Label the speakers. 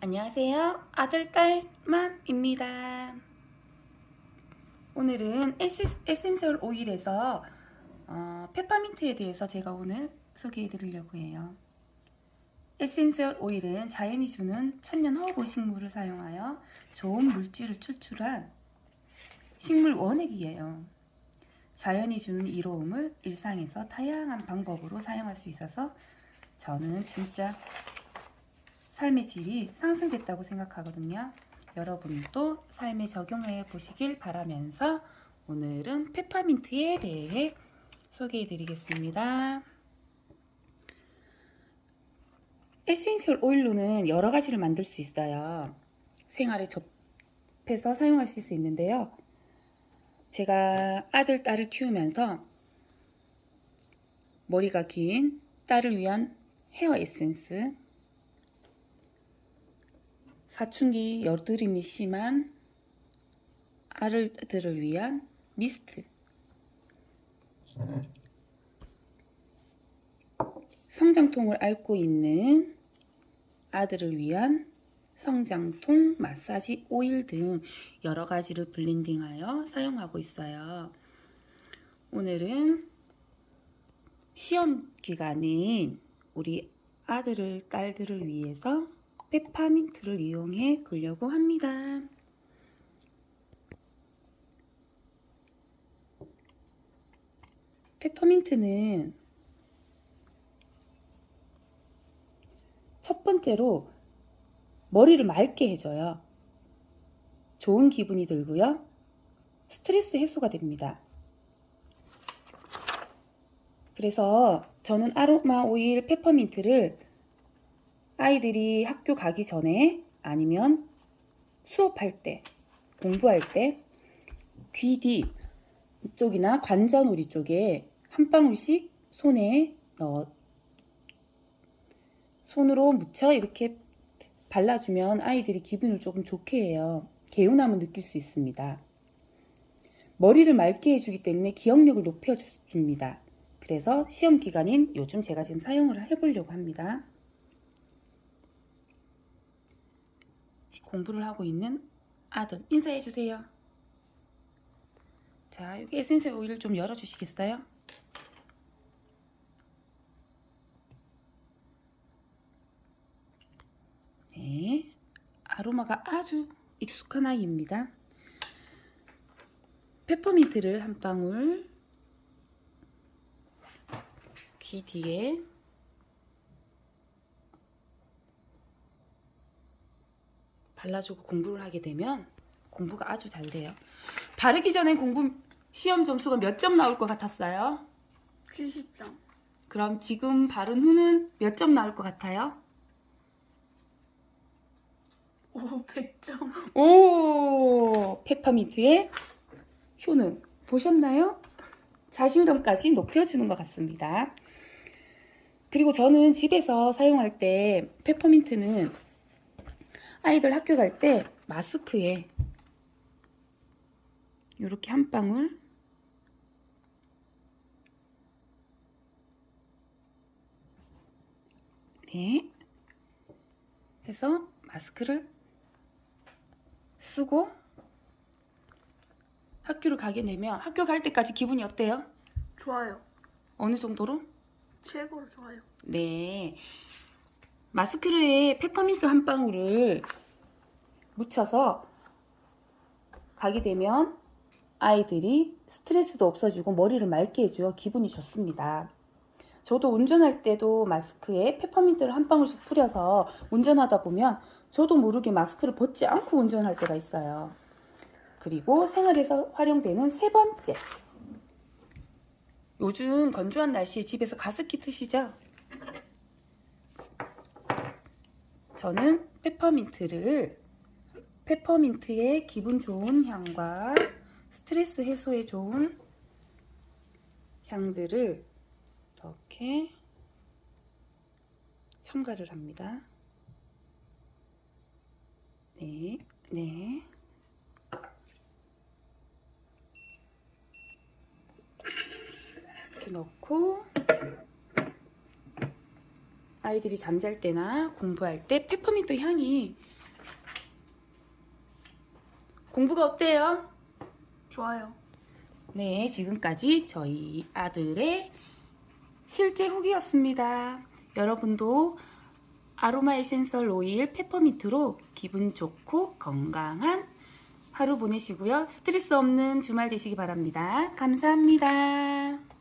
Speaker 1: 안녕하세요. 아들, 딸, 맘입니다. 오늘은 에센- 에센셜 오일에서 어, 페퍼민트에 대해서 제가 오늘 소개해 드리려고 해요. 에센셜 오일은 자연이 주는 천연 허브 식물을 사용하여 좋은 물질을 추출한 식물 원액이에요. 자연이 주는 이로움을 일상에서 다양한 방법으로 사용할 수 있어서 저는 진짜 삶의 질이 상승됐다고 생각하거든요. 여러분도 삶에 적용해 보시길 바라면서 오늘은 페퍼민트에 대해 소개해 드리겠습니다. 에센셜 오일로는 여러 가지를 만들 수 있어요. 생활에 접해서 사용하실 수 있는데요. 제가 아들, 딸을 키우면서 머리가 긴 딸을 위한 헤어 에센스, 사춘기 여드름이 심한 아들들을 위한 미스트, 성장통을 앓고 있는 아들을 위한 성장통 마사지 오일 등 여러 가지를 블렌딩하여 사용하고 있어요. 오늘은 시험 기간인 우리 아들을 딸들을 위해서 페퍼민트를 이용해 보려고 합니다. 페퍼민트는 첫 번째로 머리를 맑게 해줘요. 좋은 기분이 들고요. 스트레스 해소가 됩니다. 그래서 저는 아로마 오일 페퍼민트를 아이들이 학교 가기 전에 아니면 수업할 때, 공부할 때, 귀뒤 쪽이나 관자놀이 쪽에 한 방울씩 손에 넣어 손으로 묻혀 이렇게 발라주면 아이들이 기분을 조금 좋게 해요. 개운함을 느낄 수 있습니다. 머리를 맑게 해주기 때문에 기억력을 높여줍니다. 그래서 시험 기간인 요즘 제가 지금 사용을 해보려고 합니다. 공부를 하고 있는 아들 인사해 주세요. 자, 여기 에센스 오일을 좀 열어 주시겠어요? 네. 아로마가 아주 익숙한 아이입니다. 페퍼민트를 한 방울 귀 뒤에 발라주고 공부를 하게 되면 공부가 아주 잘 돼요. 바르기 전에 공부 시험 점수가 몇 점 나올 것 같았어요?
Speaker 2: 70점.
Speaker 1: 그럼 지금 바른 후는 몇 점 나올 것 같아요?
Speaker 2: 오, 100점.
Speaker 1: 오, 페퍼민트의 효능 보셨나요? 자신감까지 높여주는 것 같습니다. 그리고 저는 집에서 사용할 때 페퍼민트는 아이들 학교 갈 때 마스크에 이렇게 한 방울 네 해서 마스크를 쓰고 학교를 가게 되면 학교 갈 때까지 기분이 어때요?
Speaker 2: 좋아요.
Speaker 1: 어느 정도로?
Speaker 2: 최고로 좋아요.
Speaker 1: 네. 마스크에 페퍼민트 한 방울을 묻혀서 가게 되면 아이들이 스트레스도 없어지고 머리를 맑게 해주어 기분이 좋습니다. 저도 운전할 때도 마스크에 페퍼민트를 한 방울씩 뿌려서 운전하다 보면 저도 모르게 마스크를 벗지 않고 운전할 때가 있어요. 그리고 생활에서 활용되는 세 번째. 요즘 건조한 날씨에 집에서 가습기 트시죠? 저는 페퍼민트를 페퍼민트의 기분 좋은 향과 스트레스 해소에 좋은 향들을 이렇게 첨가를 합니다. 네, 네. 이렇게 넣고 아이들이 잠잘 때나 공부할 때 페퍼민트 향이 공부가 어때요?
Speaker 2: 좋아요.
Speaker 1: 네, 지금까지 저희 아들의 실제 후기였습니다. 여러분도 아로마 에센셜 오일 페퍼민트로 기분 좋고 건강한 하루 보내시고요. 스트레스 없는 주말 되시기 바랍니다. 감사합니다.